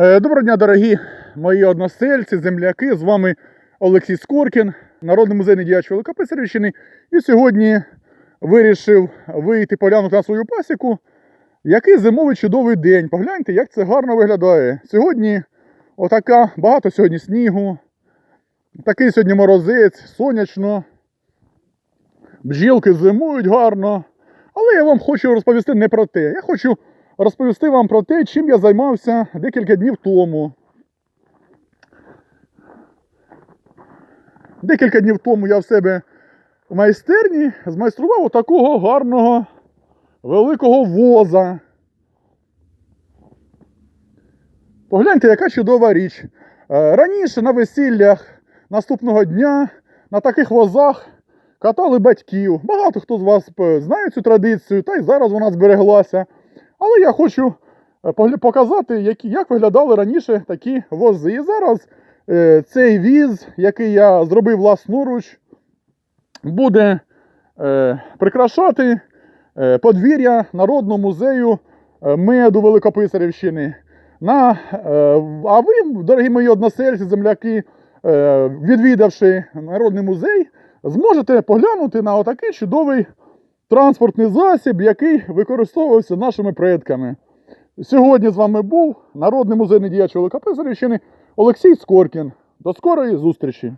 Е, Доброго дня, дорогі мої односельці, земляки. З вами Олексій Скоркін, Народний музейний діяч Великописарівщини. І сьогодні вирішив вийти поглянути на свою пасіку. Який зимовий чудовий день. Погляньте, як це гарно виглядає. Сьогодні отака, багато сьогодні снігу. Такий сьогодні морозець, сонячно. Бджілки зимують гарно. Але я вам хочу розповісти не про те. Я хочу розповісти вам про те, чим я займався декілька днів тому. Декілька днів тому я в себе в майстерні змайстрував отакого гарного великого воза. Погляньте, яка чудова річ. Е, Раніше на весіллях наступного дня на таких возах катали батьків. Багато хто з вас е, знає цю традицію, та й зараз вона збереглася. Але я хочу е, показати, які, як виглядали раніше такі вози. І зараз е, цей віз, який я зробив власноруч, буде е, прикрашати е, подвір'я Народного музею е, меду Великописарівщини. На, е, а ви, дорогі мої односельці, земляки, е, відвідавши Народний музей, зможете поглянути на отакий чудовий транспортний засіб, який використовувався нашими предками. Сьогодні з вами був народний музейний діяч Великописарівщини Олексій Скоркін. До скорої зустрічі!